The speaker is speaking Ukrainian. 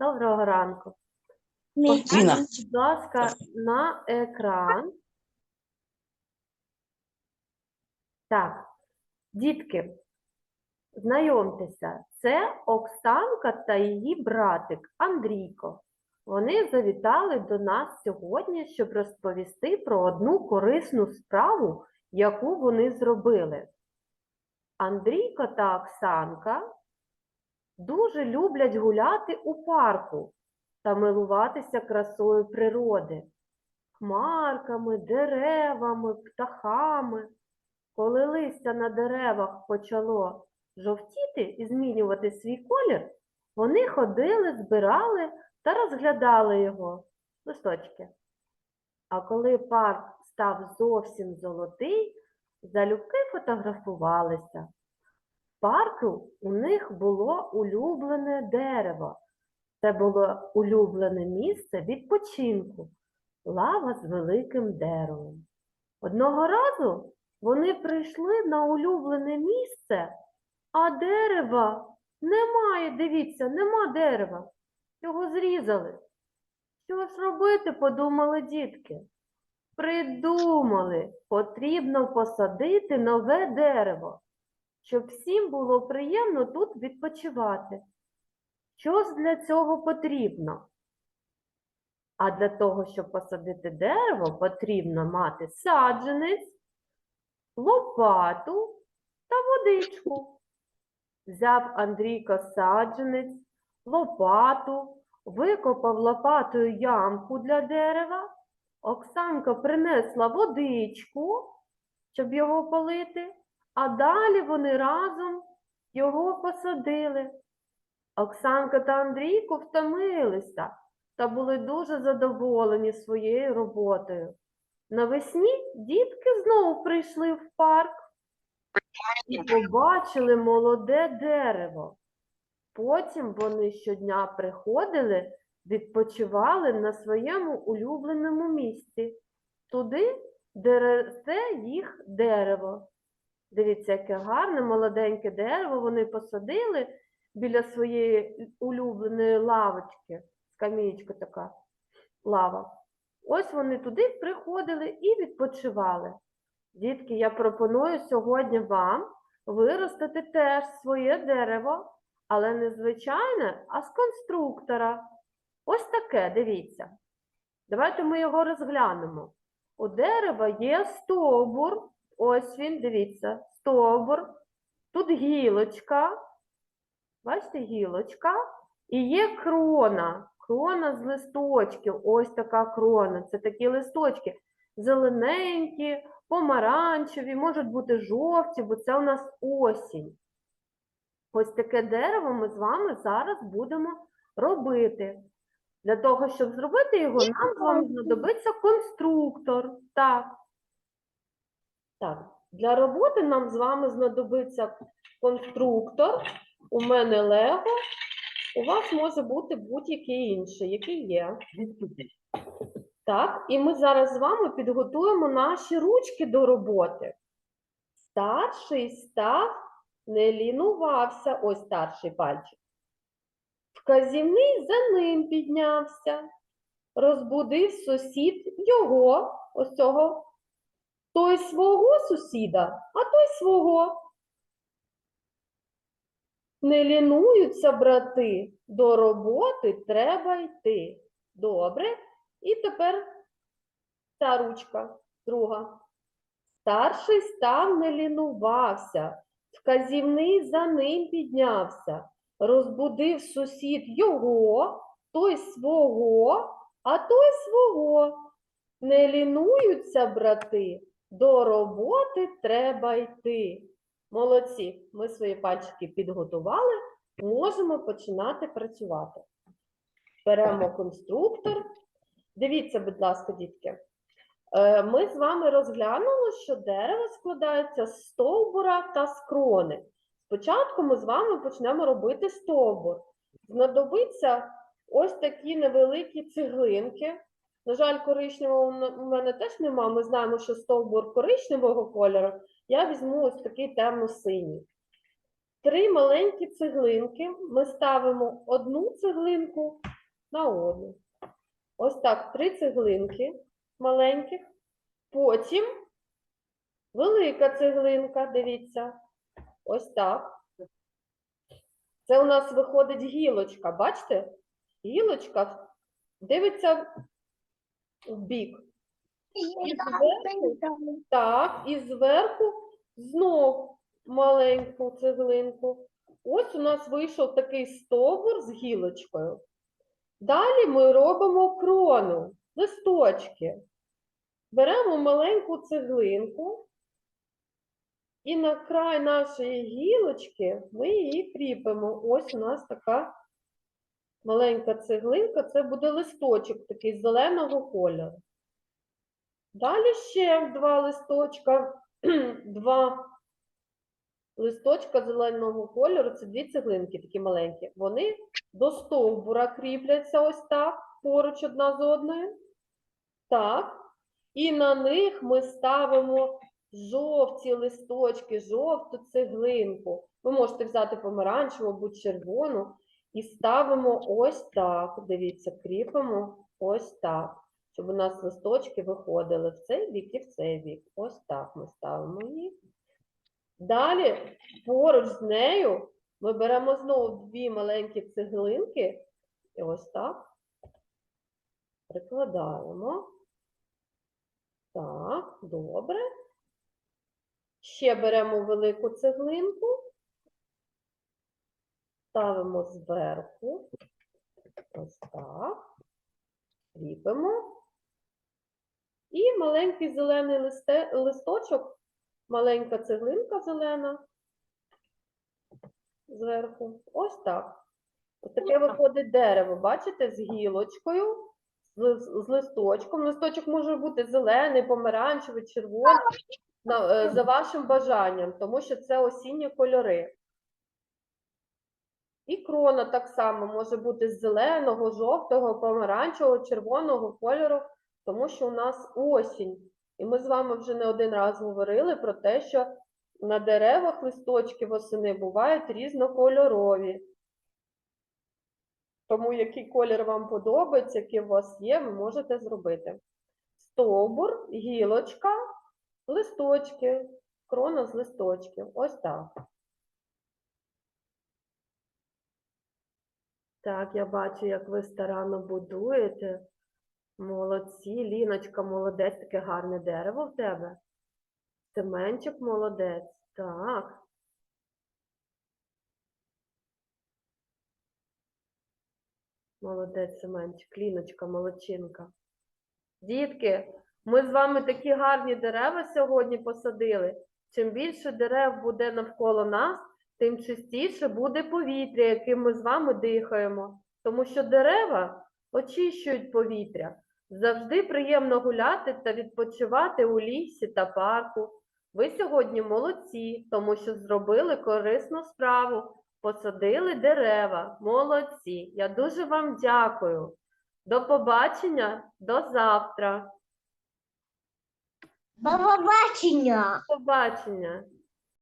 Доброго ранку. Погляньте, будь ласка, на екран. Так, дітки, знайомтеся, це Оксанка та її братик Андрійко. Вони завітали до нас сьогодні, щоб розповісти про одну корисну справу, яку вони зробили. Андрійко та Оксанка дуже люблять гуляти у парку та милуватися красою природи, хмарками, деревами, птахами. Коли листя на деревах почало жовтіти і змінювати свій колір, вони ходили, збирали та розглядали його листочки. А коли парк став зовсім золотий, залюбки фотографувалися. Парку у них було улюблене дерево. Це було улюблене місце відпочинку, лава з великим деревом. Одного разу вони прийшли на улюблене місце, а дерева немає. Дивіться, нема дерева. Його зрізали. Що ж робити, подумали дітки. Придумали, потрібно посадити нове дерево, щоб всім було приємно тут відпочивати. Що для цього потрібно? А для того, щоб посадити дерево, потрібно мати саджанець, лопату та водичку. Взяв Андрійко саджанець, лопату, викопав лопатою ямку для дерева. Оксанка принесла водичку, щоб його полити, а далі вони разом його посадили. Оксанка та Андрійко втомилися та були дуже задоволені своєю роботою. Навесні дітки знову прийшли в парк і побачили молоде дерево. Потім вони щодня приходили, відпочивали на своєму улюбленому місці, туди, де росте їх дерево. Дивіться, яке гарне молоденьке дерево вони посадили біля своєї улюбленої лавочки, скам'ячка така лава. Ось вони туди приходили і відпочивали. Дітки, я пропоную сьогодні вам виростити теж своє дерево, але не звичайне, а з конструктора. Ось таке, дивіться. Давайте ми його розглянемо. У дерева є стовбур, ось він, дивіться, стовбур, тут гілочка. Бачите, гілочка. І є крона. Крона з листочків. Ось така крона. Це такі листочки. Зелененькі, помаранчеві, можуть бути жовті, бо це у нас осінь. Ось таке дерево ми з вами зараз будемо робити. Для того, щоб зробити його, нам з вами знадобиться конструктор. Так. Так. Для роботи нам з вами знадобиться конструктор. У мене Лего. У вас може бути будь-який інший, який є. Так, і ми зараз з вами підготуємо наші ручки до роботи. Старший став, не лінувався, ось старший пальчик. Вказівний за ним піднявся, розбудив сусід його, ось цього, той свого сусіда, а той свого. Не лінуються брати, до роботи треба йти. Добре. І тепер ця ручка, друга. Старший став не лінувався, вказівний за ним піднявся, розбудив сусід його, той свого, а той свого. Не лінуються брати, до роботи треба йти. Молодці, ми свої пальчики підготували, можемо починати працювати. Беремо конструктор. Дивіться, будь ласка, дітки. Е, Ми з вами розглянули, що дерево складається з стовбура та з крони. Спочатку ми з вами почнемо робити стовбур. Знадобиться ось такі невеликі цеглинки. На жаль, коричневого у мене теж нема. Ми знаємо, що стовбур коричневого кольору. Я візьму ось такий темно-синій. три маленькі цеглинки. Ми ставимо одну цеглинку на одну. Ось так, три цеглинки маленьких. Потім велика цеглинка, дивіться. Ось так. Це у нас виходить гілочка, бачите? Гілочка дивиться в бік. Так, і зверху знов маленьку цеглинку. Ось у нас вийшов такий стовбур з гілочкою. Далі ми робимо крону, листочки. Беремо маленьку цеглинку і на край нашої гілочки ми її кріпимо. Ось у нас така маленька цеглинка, це буде листочок такий зеленого кольору. Далі ще два листочка, два листочка зеленого кольору, це дві цеглинки такі маленькі. Вони до стовбура кріпляться ось так, поруч одна з одною. Так. І на них ми ставимо жовті листочки, жовту цеглинку. Ви можете взяти помаранчеву або червону і ставимо ось так. Дивіться, кріпимо ось так щоб у нас листочки виходили в цей бік і в цей бік. Ось так ми ставимо їх. Далі, поруч з нею, ми беремо знову дві маленькі цеглинки і ось так прикладаємо. Так, добре. Ще беремо велику цеглинку, ставимо зверху. Ось так. Кріпимо. І маленький зелений листе, листочок, маленька цеглинка зелена зверху. Ось так. Ось таке виходить дерево, бачите, з гілочкою, з, з листочком. Листочок може бути зелений, помаранчевий, червоний, е, за вашим бажанням, тому що це осінні кольори. І крона так само може бути з зеленого, жовтого, помаранчевого, червоного кольору, тому що у нас осінь. І ми з вами вже не один раз говорили про те, що на деревах листочки восени бувають різнокольорові. Тому який колір вам подобається, який у вас є, ви можете зробити. Стовбур, гілочка, листочки, крона з листочків. Ось так. Так, я бачу, як ви старанно будуєте. Молодці, Ліночка, молодець, таке гарне дерево в тебе. Семенчик молодець. Так. Молодець, Семенчик, Ліночка, молодчинка. Дітки, ми з вами такі гарні дерева сьогодні посадили. Чим більше дерев буде навколо нас, тим чистіше буде повітря, яким ми з вами дихаємо. Тому що дерева очищують повітря. Завжди приємно гуляти та відпочивати у лісі та парку. Ви сьогодні молодці, тому що зробили корисну справу, посадили дерева. Молодці. Я дуже вам дякую. До побачення, до завтра. До побачення. До побачення.